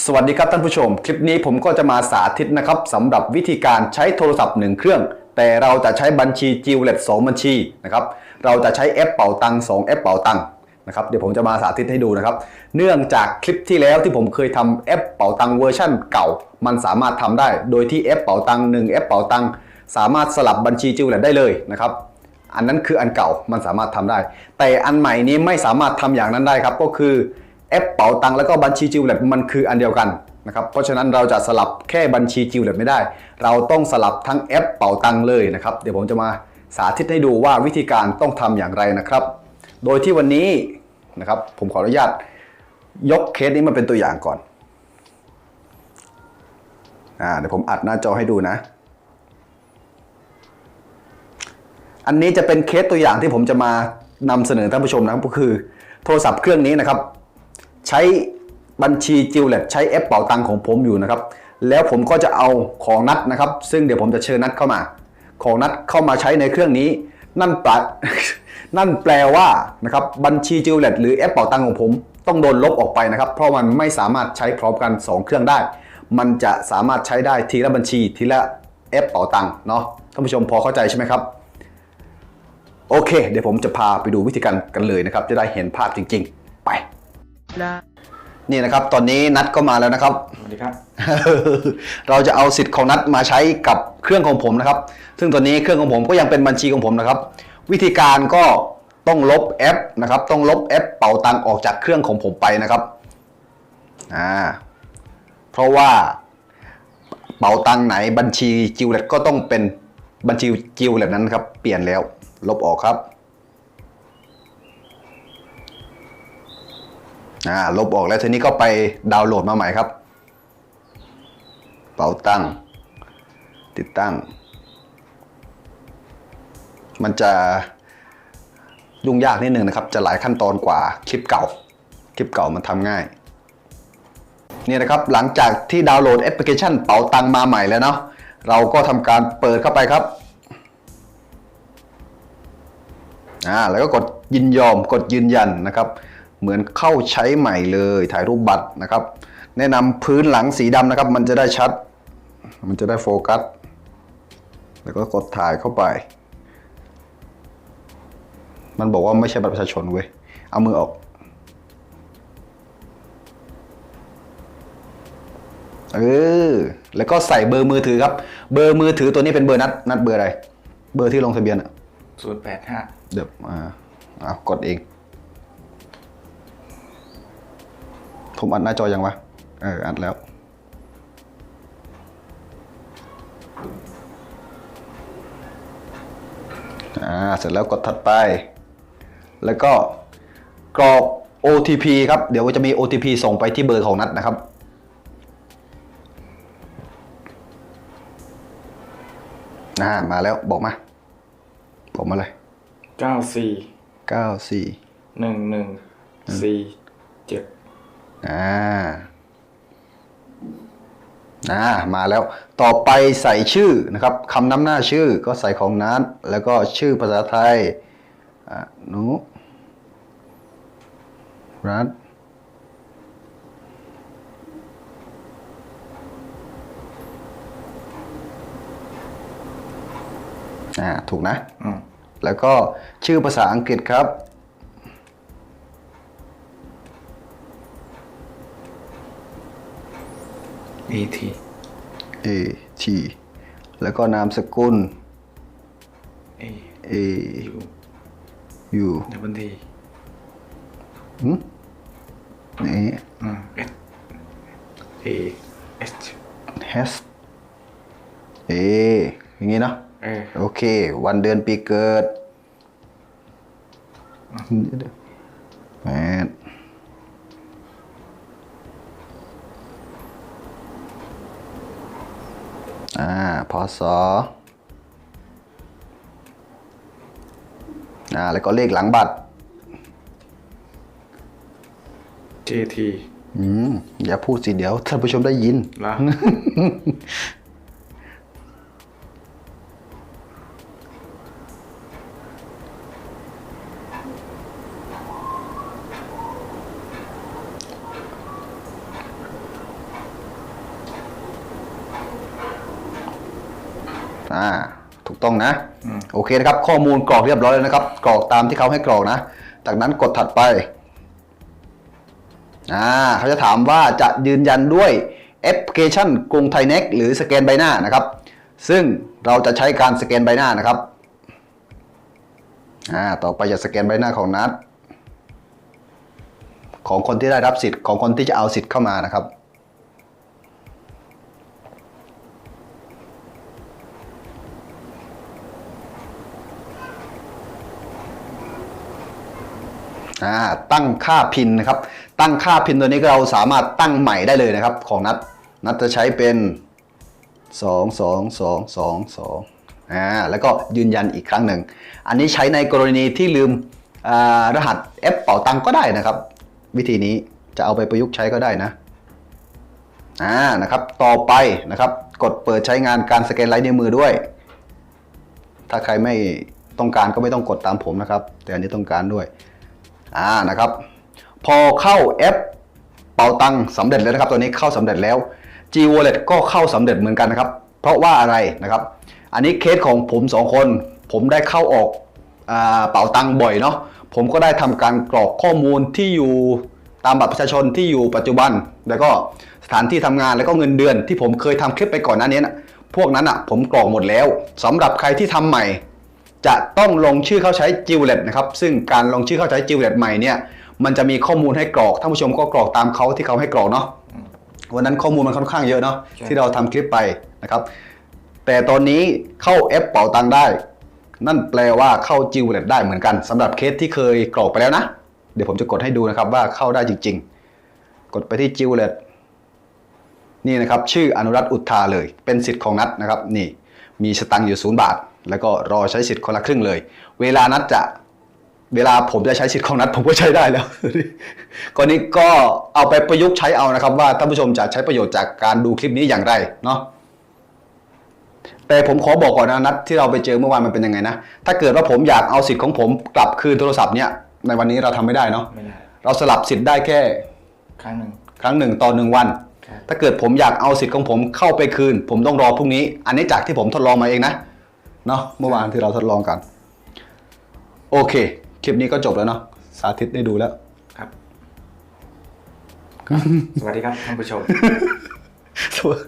สวัสดีครับท่านผู้ชม คลิปนี้ผมก็จะมาสาธิตนะครับสำหรับวิธีการใช้โทรศัพท์ 1 เครื่อง แต่เราจะใช้บัญชีจิวเล็ต2บัญชีนะครับเราจะใช้แอปเป่าตัง2แอปเป่าตังนะครับเดี๋ยวผมจะมาสาธิตให้ดูนะครับ เนื่องจากคลิปที่แล้วที่ผมเคยทำแอปเป่าตังเวอร์ชั่นเก่า มันสามารถทำได้ โดยที่แอปเป่าตัง1แอปเป่าตังสามารถสลับบัญชีจิวเล็ตได้เลยนะครับอันนั้นคืออันเก่ามันสามารถทำได้ แต่อันใหม่นี้ไม่สามารถทำอย่างนั้นได้ครับก็คือ แอปเป๋าตังแล้วก็บัญชีจิวเล็ตมันคืออันเดียวกันนะครับเพราะฉะนั้นเราจะสลับแค่บัญชีจิวเล็ตไม่ได้ เราต้องสลับทั้งแอปเป๋าตังเลยนะครับเดี๋ยวผมจะมาสาธิตให้ดูว่าวิธีการต้องทำอย่างไรนะครับ โดยที่วันนี้นะครับผมขออนุญาตยกเคสนี้มาเป็นตัวอย่างก่อนอ่าเดี๋ยวผมอัดหน้าจอให้ดูนะ อันนี้จะเป็นเคสตัวอย่างที่ผมจะมานำเสนอท่านผู้ชมนะครับก็คือ โทรศัพท์เครื่องนี้นะครับ ใช้บัญชีจิวเลตใช้แอปเป่าตังของผมอยู่นะครับ แล้วผมก็จะเอาของนัดนะครับ ซึ่งเดี๋ยวผมจะเชิญนัดเข้ามา ของนัดเข้ามาใช้ในเครื่องนี้ นั่นแปลนั่นแปลว่านะครับบัญชีจิวเลตหรือแอปเป่าตังของผม ต้องโดนลบออกไปนะครับ เพราะมันไม่สามารถใช้พร้อมกัน 2 เครื่องได้ มันจะสามารถใช้ได้ทีละบัญชีทีละแอปเป่าตังเนาะท่านผู้ชมพอเข้าใจใช่ไหมครับโอเค เดี๋ยวผมจะพาไปดูวิธีการกันเลยนะครับ จะได้เห็นภาพจริง ๆ นี่นะครับตอนนี้นัดก็มาแล้วนะครับ สวัสดีครับ เราจะเอาสิทธิ์ของนัดมาใช้กับเครื่องของผมนะครับ ซึ่งตอนนี้เครื่องของผมก็ยังเป็นบัญชีของผมนะครับ วิธีการก็ต้องลบแอปนะครับ ต้องลบแอปเป่าตังออกจากเครื่องของผมไปนะครับอ่าเพราะว่าเป่าตังไหนบัญชีจิวเลตก็ต้องเป็นบัญชีจิวเลตนั้นครับ เปลี่ยนแล้ว ลบออกครับ อ่าลบออกแล้วทีนี้ก็ไปดาวน์โหลดมาใหม่ครับ เป๋าตั้ง ติดตั้ง มันจะยุ่งยากนิดนึงนะครับ จะหลายขั้นตอนกว่าคลิปเก่า คลิปเก่ามันทำง่ายนี่นะครับหลังจากที่ดาวน์โหลดแอปพลิเคชันเป๋าตังมาใหม่แล้วเนาะเราก็ทำการเปิดเข้าไปครับอ่าแล้วก็กดยินยอมกดยืนยันนะครับ เหมือนเข้าใช้ใหม่เลยถ่ายรูปบัตรนะครับ แนะนำพื้นหลังสีดำนะครับ มันจะได้ชัด มันจะได้โฟกัส แล้วก็กดถ่ายเข้าไป มันบอกว่าไม่ใช่บัตรประชาชนเว้ย เอามือออกเออ แล้วก็ใส่เบอร์มือถือครับ เบอร์มือถือตัวนี้เป็นเบอร์นัด นัดเบอร์อะไร เบอร์ที่ลงทะเบียนอะศูนย์แปดห้าเดี๋ยวอ่าเอากดเอง ผมอัดหน้าจอยังวะ เออ อัดแล้ว อ่า เสร็จแล้วกดถัดไป แล้วก็กรอก OTP ครับ เดี๋ยวจะมี OTP ส่งไปที่เบอร์ของนัดนะครับอ่ามาแล้วบอกมา บอกมาเลยเก้าสี่เก้าสี่หนึ่งหนึ่งสี่เจ็ด อ่าอ่ามาแล้วต่อไปใส่ชื่อนะครับคำนำหน้าชื่อก็ใส่ของนัดแล้วก็ชื่อภาษาไทยอ่านุรัฐอ่าถูกนะอืมแล้วก็ชื่อภาษาอังกฤษครับ อีที A T แล้วก็นามสกุลเอ A ยู U ดับเบิลทีนี่อืมเอสเอเอส H A อย่างงี้เนาะเออโอเค วันเดือนปีเกิดแป อ่าพศอ่าแล้วก็เลขหลังบัตรเจทีอืมอย่าพูดสิเดี๋ยวท่านผู้ชมได้ยินละ อ่าถูกต้องนะโอเคนะครับ ข้อมูลกรอกเรียบร้อยแล้วนะครับ กรอกตามที่เขาให้กรอกนะ จากนั้นกดถัดไปอ่าเขาจะถามว่าจะยืนยันด้วยแอปพลิเคชันกรุงไทยเน็กหรือสแกนใบหน้านะครับ ซึ่งเราจะใช้การสแกนใบหน้านะครับอ่าต่อไปจะสแกนใบหน้าของนัดของคนที่ได้รับสิทธิ์ของคนที่จะเอาสิทธิ์เข้ามานะครับ ตั้งค่าพินนะครับ ตั้งค่าพินตัวนี้ก็เราสามารถตั้งใหม่ได้เลยนะครับ ของนัดนัดจะใช้เป็น 2 2 2 2 2อ่าแล้วก็ยืนยันอีกครั้งหนึ่ง อันนี้ใช้ในกรณีที่ลืมรหัสแอปเป่าตังก็ได้นะครับ วิธีนี้จะเอาไปประยุกต์ใช้ก็ได้นะอ่านะครับต่อไปนะครับ กดเปิดใช้งานการสแกนลายนิ้วมือด้วย ถ้าใครไม่ต้องการก็ไม่ต้องกดตามผมนะครับ แต่อันนี้ต้องการด้วย อ่านะครับ พอเข้าแอปเป่าตังสำเร็จแล้วนะครับ ตัวนี้เข้าสำเร็จแล้ว G Wallet ก็เข้าสำเร็จเหมือนกันนะครับ เพราะว่าอะไรนะครับ อันนี้เคสของผมสองคน ผมได้เข้าออกอ่าเป่าตังบ่อยเนาะผมก็ได้ทำการกรอกข้อมูลที่อยู่ตามบัตรประชาชนที่อยู่ปัจจุบัน แล้วก็สถานที่ทำงานแล้วก็เงินเดือนที่ผมเคยทำคลิปไปก่อนหน้านี้นะพวกนั้นอะผมกรอกหมดแล้วสำหรับใครที่ทำใหม่ จะต้องลงชื่อเข้าใช้ g i l e t นะครับ ซึ่งการลงชื่อเข้าใช้ g i l e t ใหม่เนี่ย มันจะมีข้อมูลให้กรอก ท่านผู้ชมก็กรอกตามเขาที่เขาให้กรอกเนาะ วันนั้นข้อมูลมันค่อนข้างเยอะเนาะใช่ที่เราทำคลิปไปนะครับ แต่ตอนนี้เข้าแอปเป่าตังได้ นั่นแปลว่าเข้า g i l e t ได้เหมือนกันสำหรับเคสที่เคยกรอกไปแล้วนะ เดี๋ยวผมจะกดให้ดูนะครับว่าเข้าได้จริง ๆ กดไปที่ g i l e t นี่นะครับชื่ออนุรัตน์อุทธาเลย เป็นสิทธิ์ของนัดนะครับนี่มีสตังค์อยู่ศูนย์บาท แล้วก็รอใช้สิทธิ์คนละครึ่งเลย เวลานัดจะเวลาผมจะใช้สิทธิ์ของนัดผมก็ใช้ได้แล้วก็นี้ก็เอาไปประยุกต์ใช้เอานะครับ ว่าท่านผู้ชมจะใช้ประโยชน์จากการดูคลิปนี้อย่างไรเนาะแต่ผมขอบอกก่อนนะนัดที่เราไปเจอเมื่อวานมันเป็นยังไงนะถ้าเกิดว่าผมอยากเอาสิทธิ์ของผมกลับคืนโทรศัพท์เนี่ยในวันนี้เราทำไม่ได้เนาะไม่ได้เราสลับสิทธิ์ได้แค่ ครั้งหนึ่งครั้งหนึ่งต่อหนึ่งวันครับถ้าเกิดผมอยากเอาสิทธิ์ของผมเข้าไปคืน ผมต้องรอพรุ่งนี้ อันนี้จากที่ผมทดลองมาเองนะ เนาะเมื่อวานที่เราทดลองกัน โอเค คลิปนี้ก็จบแล้วเนาะสาธิตได้ดูแล้ว ครับ สวัสดีครับท่านผู้ชมสวัส